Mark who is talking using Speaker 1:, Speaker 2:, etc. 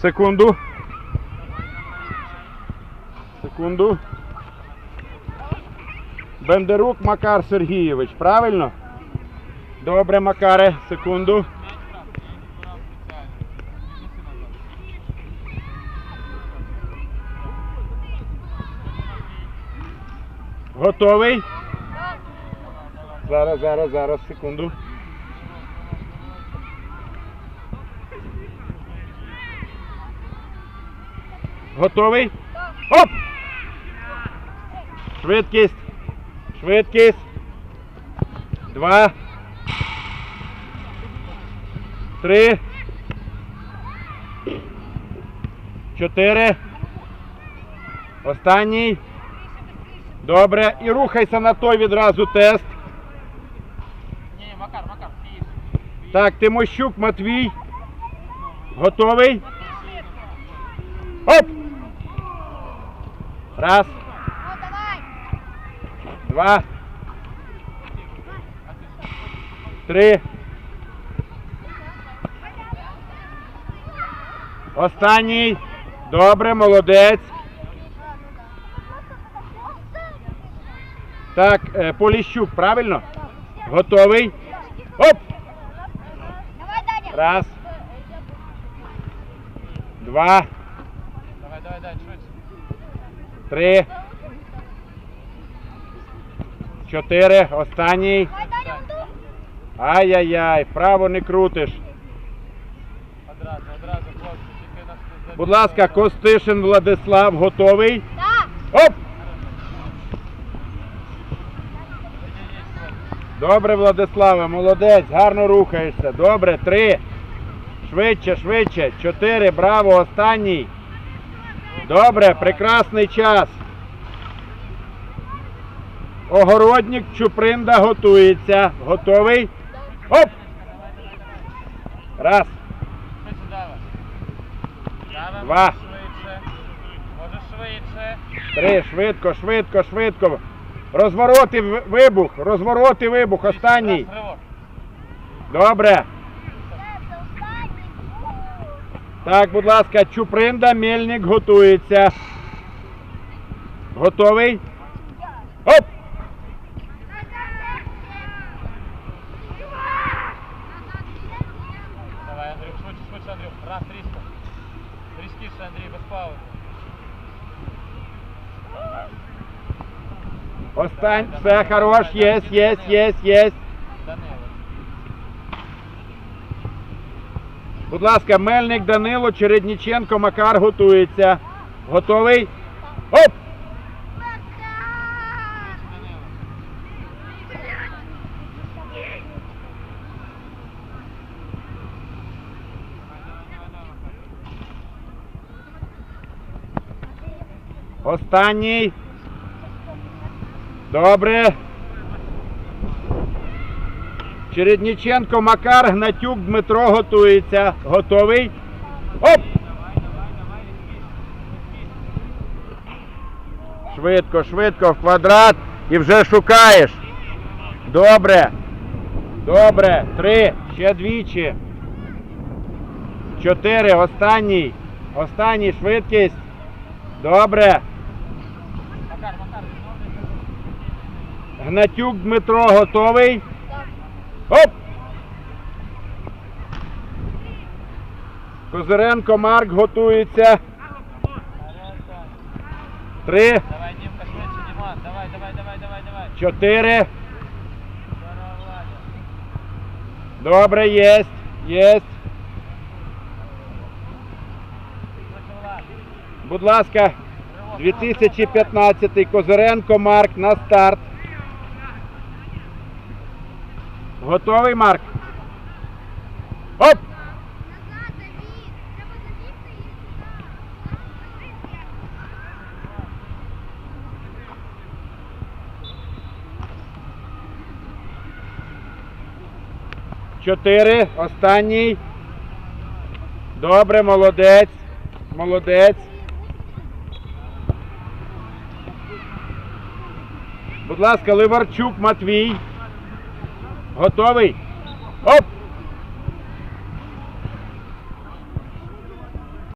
Speaker 1: Секунду. Секунду. Бендерук Макар Сергійович, правильно? Добре, Макаре, секунду. Готовий? Зараз, зараз, зараз, секунду. Готовий? Оп! Швидкість. Швидкість. Два. Три. Чотири. Останній. Добре. І рухайся на той відразу тест.
Speaker 2: Ні, Макар, Макар,
Speaker 1: Так, Тимощук Матвій. Готовий? Оп! Раз, два, три. Останній. Добре, молодець. Так, е, Поліщук, правильно? Готовий? Оп! Раз. Два.
Speaker 2: Давай, давай, давай, швидше.
Speaker 1: Три. Чотири. Останній. Ай-яй-яй, вправо не крутиш.
Speaker 2: Одразу, одразу.
Speaker 1: Будь ласка, Костишин Владислав готовий. Оп! Добре, Владиславе, молодець, гарно рухаєшся. Добре, три. Швидше, швидше. Чотири, браво, останній. Добре, прекрасний час. Огородник Чупринда готується. Готовий? Оп! Раз. Два.
Speaker 2: може швидше.
Speaker 1: Три, швидко, швидко, швидко. Розвороти вибух, розвороти вибух, останній. Добре.
Speaker 3: Це останній.
Speaker 1: Так, будь ласка, Чупринда, Мельник готується. Готовий? Оп!
Speaker 2: Давай, Андрюх, швидше, швидше. Раз, різко. Різкіше, Андрій, без паузи.
Speaker 1: Остань, все хорош, єсть, єсть, єсть, єсть.
Speaker 2: Данило.
Speaker 1: Будь ласка, Мельник, Данило, Чередніченко, Макар готується. Готовий? Оп! Останній. Добре. Чередніченко, Макар, Гнатюк, Дмитро готується. Готовий? Оп! Швидко, швидко, в квадрат і вже шукаєш. Добре. Добре. Три. Ще двічі. Чотири. Останній. Останній. Швидкість. Добре. Гнатюк Дмитро готовий. Оп! Козиренко Марк готується. Три,
Speaker 2: Давай, Дімка, швидше, Діман. Давай, давай, давай, давай, давай.
Speaker 1: чотири. Добре, єсть. Єсть. Будь ласка,
Speaker 2: Ривок.
Speaker 1: 2015 Козиренко Марк на старт. Готовий, Марк? Оп! Чотири. Останній. Добре, молодець. Молодець. Будь ласка, Ливарчук Матвій. Готовий? Оп!